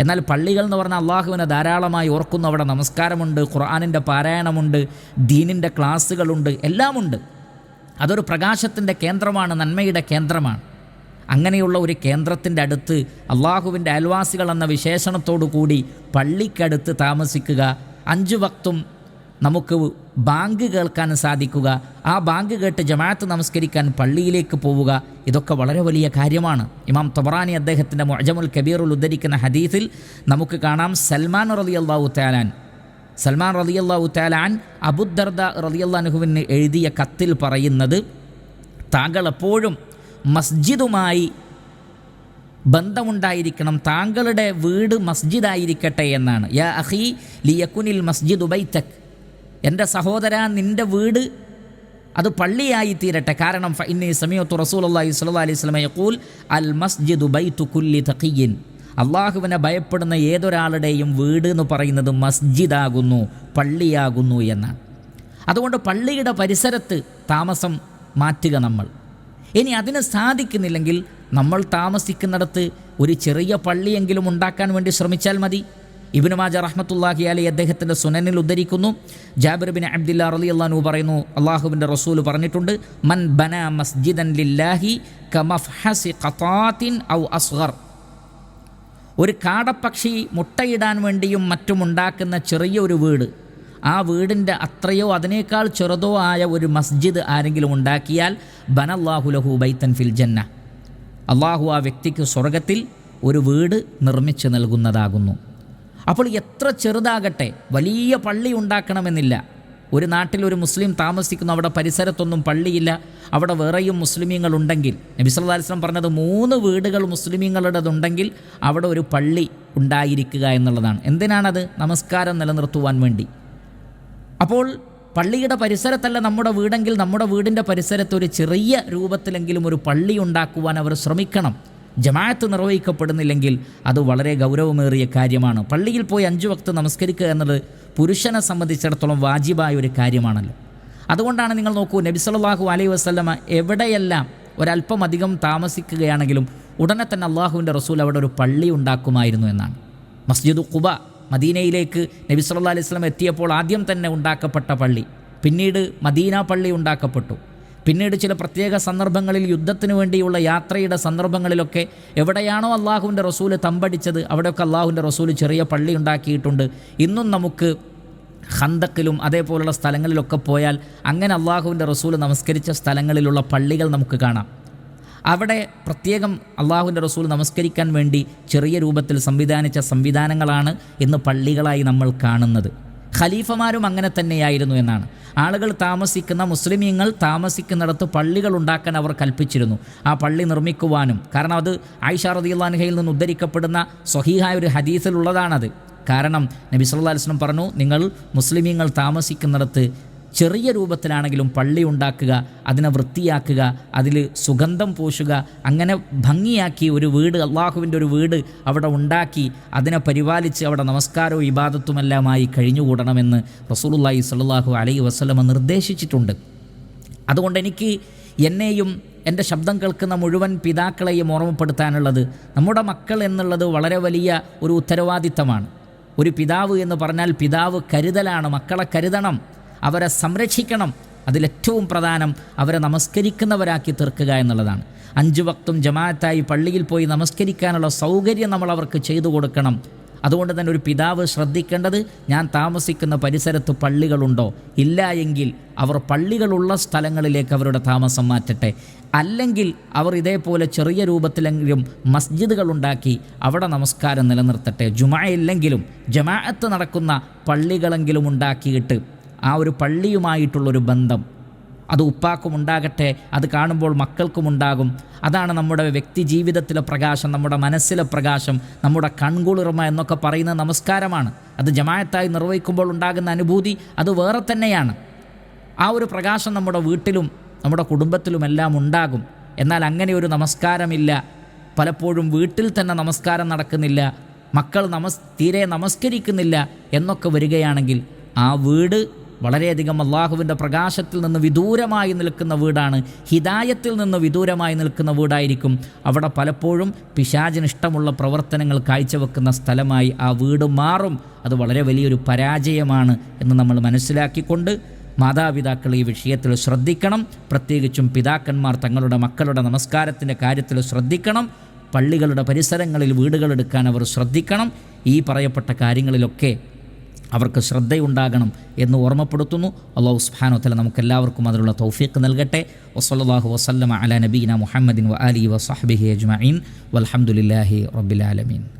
എന്നാൽ പള്ളികൾ എന്ന് പറഞ്ഞാൽ അള്ളാഹുവിനെ ധാരാളമായി ഓർക്കുന്നു. അവിടെ നമസ്കാരമുണ്ട് ഖുർആാനിന്റെ പാരായണമുണ്ട് ദീനിന്റെ ക്ലാസ്സുകളുണ്ട് എല്ലാമുണ്ട്. അതൊരു പ്രകാശത്തിന്റെ കേന്ദ്രമാണ് നന്മയുടെ കേന്ദ്രമാണ്. അങ്ങനെയുള്ള ഒരു കേന്ദ്രത്തിന്റെ അടുത്ത് അള്ളാഹുവിന്റെ അയൽവാസികൾ എന്ന വിശേഷണത്തോടു കൂടി പള്ളിക്കടുത്ത് താമസിക്കുക. അഞ്ചു വക്തും നമുക്ക് ബാങ്ക് കേൾക്കാൻ സാധിക്കുക ആ ബാങ്ക് കേട്ട് ജമാഅത്ത് നമസ്കരിക്കാൻ പള്ളിയിലേക്ക് പോവുക ഇതൊക്കെ വളരെ വലിയ കാര്യമാണ്. ഇമാം തൊബറാനി അദ്ദേഹത്തിന്റെ മൊജമുൽ കബീറുൽ ഉദ്ധരിക്കുന്ന ഹദീസിൽ നമുക്ക് കാണാം. സൽമാൻ റലി അള്ളാഹു താലാൻ സൽമാൻ റലി അള്ളാഹു താലാൻ അബുദർദ റലി അള്ളാഹുവിന് എഴുതിയ കത്തിൽ പറയുന്നത് താങ്കൾ എപ്പോഴും മസ്ജിദുമായി ബന്ധമുണ്ടായിരിക്കണം താങ്കളുടെ വീട് മസ്ജിദായിരിക്കട്ടെ എന്നാണ്. യാ അഹി ലിയക്കുനിൽ മസ്ജിദ് ഉബൈത്തക് എന്റെ സഹോദര നിന്റെ വീട് അത് പള്ളിയായി തീരട്ടെ. കാരണം ഇന്നീ സമയത്ത് അള്ളാഹി സ്വല്ലാ അലൈഹി സ്വലമയെ കൂൽ അൽ മസ്ജിദ് ബൈത്തു കുല്ലി തഖിയിൻ അള്ളാഹുവിനെ ഭയപ്പെടുന്ന ഏതൊരാളുടെയും വീട് എന്ന് പറയുന്നത് മസ്ജിദാകുന്നു പള്ളിയാകുന്നു എന്നാണ്. അതുകൊണ്ട് പള്ളിയുടെ പരിസരത്ത് താമസം മാറ്റുക നമ്മൾ. ഇനി അതിന് സാധിക്കുന്നില്ലെങ്കിൽ നമ്മൾ താമസിക്കുന്നിടത്ത് ഒരു ചെറിയ പള്ളിയെങ്കിലും ഉണ്ടാക്കാൻ വേണ്ടി ശ്രമിച്ചാൽ മതി. ഇബിന് മാജ റഹ്മത്തുല്ലാഹി അലി അദ്ദേഹത്തിന്റെ സുനനിൽ ഉദ്ധരിക്കുന്നു. ജാബിർ ബിൻ അബ്ദുല്ല റലി അള്ളഹാനു പറയുന്നു അള്ളാഹുവിന്റെ റസൂൽ പറഞ്ഞിട്ടുണ്ട് മൻ ബന മസ്ജിദൻ ലില്ലാഹി കമഫ്ഹസി ഔ അസ്ഗർ. ഒരു കാടപ്പക്ഷി മുട്ടയിടാൻ വേണ്ടിയും മറ്റും ഉണ്ടാക്കുന്ന ചെറിയ ഒരു വീട് ആ വീടിന്റെ അത്രയോ അതിനേക്കാൾ ചെറുതോ ആയ ഒരു മസ്ജിദ് ആരെങ്കിലും ഉണ്ടാക്കിയാൽ ബനല്ലാഹു ലഹു ബൈത്തൻ ഫിൽ ജന്ന. അള്ളാഹു ആ വ്യക്തിക്ക് സ്വർഗത്തിൽ ഒരു വീട് നിർമ്മിച്ച് നൽകുന്നതാകുന്നു. അപ്പോൾ എത്ര ചെറുതാകട്ടെ വലിയ പള്ളി ഉണ്ടാക്കണമെന്നില്ല. ഒരു നാട്ടിൽ ഒരു മുസ്ലിം താമസിക്കുന്നു അവിടെ പരിസരത്തൊന്നും പള്ളിയില്ല അവിടെ വേറെയും മുസ്ലിമീങ്ങൾ ഉണ്ടെങ്കിൽ. നബി സല്ലല്ലാഹു അലൈഹി വസല്ലം പറഞ്ഞത് മൂന്ന് വീടുകൾ മുസ്ലിമീങ്ങളുടേതുണ്ടെങ്കിൽ അവിടെ ഒരു പള്ളി ഉണ്ടായിരിക്കുക എന്നുള്ളതാണ്. എന്തിനാണത്? നമസ്കാരം നിലനിർത്തുവാൻ വേണ്ടി. അപ്പോൾ പള്ളിയുടെ പരിസരത്തല്ല നമ്മുടെ വീടെങ്കിൽ നമ്മുടെ വീടിന്റെ പരിസരത്ത് ഒരു ചെറിയ രൂപത്തിലെങ്കിലും ഒരു പള്ളി ഉണ്ടാക്കുവാൻ അവർ ശ്രമിക്കണം. ജമാഅത്ത് നിർവഹിക്കപ്പെടുന്നില്ലെങ്കിൽ അത് വളരെ ഗൗരവമേറിയ കാര്യമാണ്. പള്ളിയിൽ പോയി അഞ്ചു വക്ത് നമസ്കരിക്കുക എന്നത് പുരുഷനെ സംബന്ധിച്ചിടത്തോളം വാജിബായ ഒരു കാര്യമാണല്ലോ. അതുകൊണ്ടാണ് നിങ്ങൾ നോക്കൂ നബി സല്ലല്ലാഹു അലൈഹി വസല്ലമ എവിടെയെല്ലാം ഒരല്പം അധികം താമസിക്കുകയാണെങ്കിലും ഉടനെ തന്നെ അള്ളാഹുവിന്റെ റസൂൽ അവിടെ ഒരു പള്ളി ഉണ്ടാക്കുമായിരുന്നു എന്നാണ്. മസ്ജിദ് ഖുബ മദീനയിലേക്ക് നബി സല്ലല്ലാഹു അലൈഹി വസല്ലം എത്തിയപ്പോൾ ആദ്യം തന്നെ ഉണ്ടാക്കപ്പെട്ട പള്ളി. പിന്നീട് മദീന പള്ളി ഉണ്ടാക്കപ്പെട്ടു. പിന്നീട് ചില പ്രത്യേക സന്ദർഭങ്ങളിൽ യുദ്ധത്തിന് വേണ്ടിയുള്ള യാത്രയുടെ സന്ദർഭങ്ങളിലൊക്കെ എവിടെയാണോ അള്ളാഹുവിന്റെ റസൂൽ തമ്പടിച്ചത് അവിടെയൊക്കെ അള്ളാഹുവിന്റെ റസൂൽ ചെറിയ പള്ളി ഉണ്ടാക്കിയിട്ടുണ്ട്. ഇന്നും നമുക്ക് ഹന്തക്കിലും അതേപോലുള്ള സ്ഥലങ്ങളിലൊക്കെ പോയാൽ അങ്ങനെ അള്ളാഹുവിന്റെ റസൂൽ നമസ്കരിച്ച സ്ഥലങ്ങളിലുള്ള പള്ളികൾ നമുക്ക് കാണാം. അവിടെ പ്രത്യേകം അള്ളാഹുവിന്റെ റസൂൽ നമസ്കരിക്കാൻ വേണ്ടി ചെറിയ രൂപത്തിൽ സംവിധാനിച്ച സംവിധാനങ്ങളാണ് ഇന്ന് പള്ളികളായി നമ്മൾ കാണുന്നത്. ഖലീഫമാരും അങ്ങനെ തന്നെയായിരുന്നു എന്നാണ്. ആളുകൾ താമസിക്കുന്ന മുസ്ലിമീങ്ങൾ താമസിക്കുന്നിടത്ത് പള്ളികൾ ഉണ്ടാക്കാൻ അവർ കൽപ്പിച്ചിരുന്നു. ആ പള്ളി നിർമ്മിക്കുവാനും കാരണം അത് ആയിഷ റദിയുള്ളാൻഹയിൽ നിന്ന് ഉദ്ധരിക്കപ്പെടുന്ന സ്വഹീഹായ ഒരു ഹദീസിലുള്ളതാണത് കാരണം നബി അലൈഹി പറഞ്ഞു നിങ്ങൾ മുസ്ലിമീങ്ങൾ താമസിക്കുന്നിടത്ത് ചെറിയ രൂപത്തിലാണെങ്കിലും പള്ളി ഉണ്ടാക്കുക അതിനെ വൃത്തിയാക്കുക അതിൽ സുഗന്ധം പൂശുക അങ്ങനെ ഭംഗിയാക്കി ഒരു വീട് അള്ളാഹുവിന്റെ ഒരു വീട് അവിടെ ഉണ്ടാക്കി അതിനെ പരിപാലിച്ച് അവിടെ നമസ്കാരവും ഇബാദത്തുമെല്ലാമായി കഴിഞ്ഞുകൂടണമെന്ന് റസൂലുള്ളാഹി സ്വല്ലല്ലാഹു അലൈഹി വസല്ലമ നിർദ്ദേശിച്ചിട്ടുണ്ട്. അതുകൊണ്ട് എനിക്ക് എന്നെയും എന്റെ ശബ്ദം കേൾക്കുന്ന മുഴുവൻ പിതാക്കളെയും ഓർമ്മപ്പെടുത്താനുള്ളത് നമ്മുടെ മക്കൾ എന്നുള്ളത് വളരെ വലിയ ഒരു ഉത്തരവാദിത്തമാണ്. ഒരു പിതാവ് എന്ന് പറഞ്ഞാൽ പിതാവ് കരുതലാണ് മക്കളെ കരുതണം. അവരെ സംരക്ഷിക്കണം. അതിലേറ്റവും പ്രധാനം അവരെ നമസ്കരിക്കുന്നവരാക്കി തീർക്കുക എന്നുള്ളതാണ്. അഞ്ച് വക്തും ജമാഅത്തായി പള്ളിയിൽ പോയി നമസ്കരിക്കാനുള്ള സൗകര്യം നമ്മൾ അവർക്ക് ചെയ്തു കൊടുക്കണം. അതുകൊണ്ട് തന്നെ ഒരു പിതാവ് ശ്രദ്ധിക്കേണ്ടത് ഞാൻ താമസിക്കുന്ന പരിസരത്ത് പള്ളികളുണ്ടോ? ഇല്ല എങ്കിൽ അവർ പള്ളികളുള്ള സ്ഥലങ്ങളിലേക്ക് അവരുടെ താമസം മാറ്റട്ടെ. അല്ലെങ്കിൽ അവർ ഇതേപോലെ ചെറിയ രൂപത്തിലെങ്കിലും മസ്ജിദുകൾ ഉണ്ടാക്കി അവിടെ നമസ്കാരം നിലനിർത്തട്ടെ. ജുമായില്ലെങ്കിലും ജമാഅത്ത് നടക്കുന്ന പള്ളികളെങ്കിലും ഉണ്ടാക്കിയിട്ട് ആ ഒരു പള്ളിയുമായിട്ടുള്ളൊരു ബന്ധം. അത് ഉപ്പാക്കും ഉണ്ടാകട്ടെ അത് കാണുമ്പോൾ മക്കൾക്കും ഉണ്ടാകും. അതാണ് നമ്മുടെ വ്യക്തി ജീവിതത്തിലെ പ്രകാശം നമ്മുടെ മനസ്സിലെ പ്രകാശം നമ്മുടെ കൺകുളിർമ എന്നൊക്കെ പറയുന്ന നമസ്കാരമാണ്. അത് ജമായത്തായി നിർവഹിക്കുമ്പോൾ ഉണ്ടാകുന്ന അനുഭൂതി അത് വേറെ തന്നെയാണ്. ആ ഒരു പ്രകാശം നമ്മുടെ വീട്ടിലും നമ്മുടെ കുടുംബത്തിലുമെല്ലാം ഉണ്ടാകും. എന്നാൽ അങ്ങനെ ഒരു നമസ്കാരമില്ല. പലപ്പോഴും വീട്ടിൽ തന്നെ നമസ്കാരം നടക്കുന്നില്ല. മക്കൾ നമസ് തീരെ നമസ്കരിക്കുന്നില്ല എന്നൊക്കെ വരികയാണെങ്കിൽ ആ വീട് വളരെയധികം അള്ളാഹുവിന്റെ പ്രകാശത്തിൽ നിന്ന് വിദൂരമായി നിൽക്കുന്ന വീടാണ്. ഹിദായത്തിൽ നിന്ന് വിദൂരമായി നിൽക്കുന്ന വീടായിരിക്കും. അവിടെ പലപ്പോഴും പിശാചിന് ഇഷ്ടമുള്ള പ്രവർത്തനങ്ങൾ കാഴ്ചവെക്കുന്ന സ്ഥലമായി ആ വീട് മാറും. അത് വളരെ വലിയൊരു പരാജയമാണ് എന്ന് നമ്മൾ മനസ്സിലാക്കിക്കൊണ്ട് മാതാപിതാക്കൾ ഈ വിഷയത്തിൽ ശ്രദ്ധിക്കണം. പ്രത്യേകിച്ചും പിതാക്കന്മാർ തങ്ങളുടെ മക്കളുടെ നമസ്കാരത്തിന്റെ കാര്യത്തിൽ ശ്രദ്ധിക്കണം. പള്ളികളുടെ പരിസരങ്ങളിൽ വീടുകളെടുക്കാൻ അവർ ശ്രദ്ധിക്കണം. ഈ പറയപ്പെട്ട കാര്യങ്ങളിലൊക്കെ അവർക്ക് ശ്രദ്ധയുണ്ടാകണം എന്ന് ഓർമ്മപ്പെടുത്തുന്നു. അള്ളാഹു സുബ്ഹാനഹു നമുക്ക് എല്ലാവർക്കും അതിനുള്ള തൗഫീഖ് നൽകട്ടെ. വസല്ലല്ലാഹു വസല്ലമ അല നബീന മുഹമ്മദിൻ വ അലി വ അജ്മീൻ റബ്ബിൽ ആലമീൻ.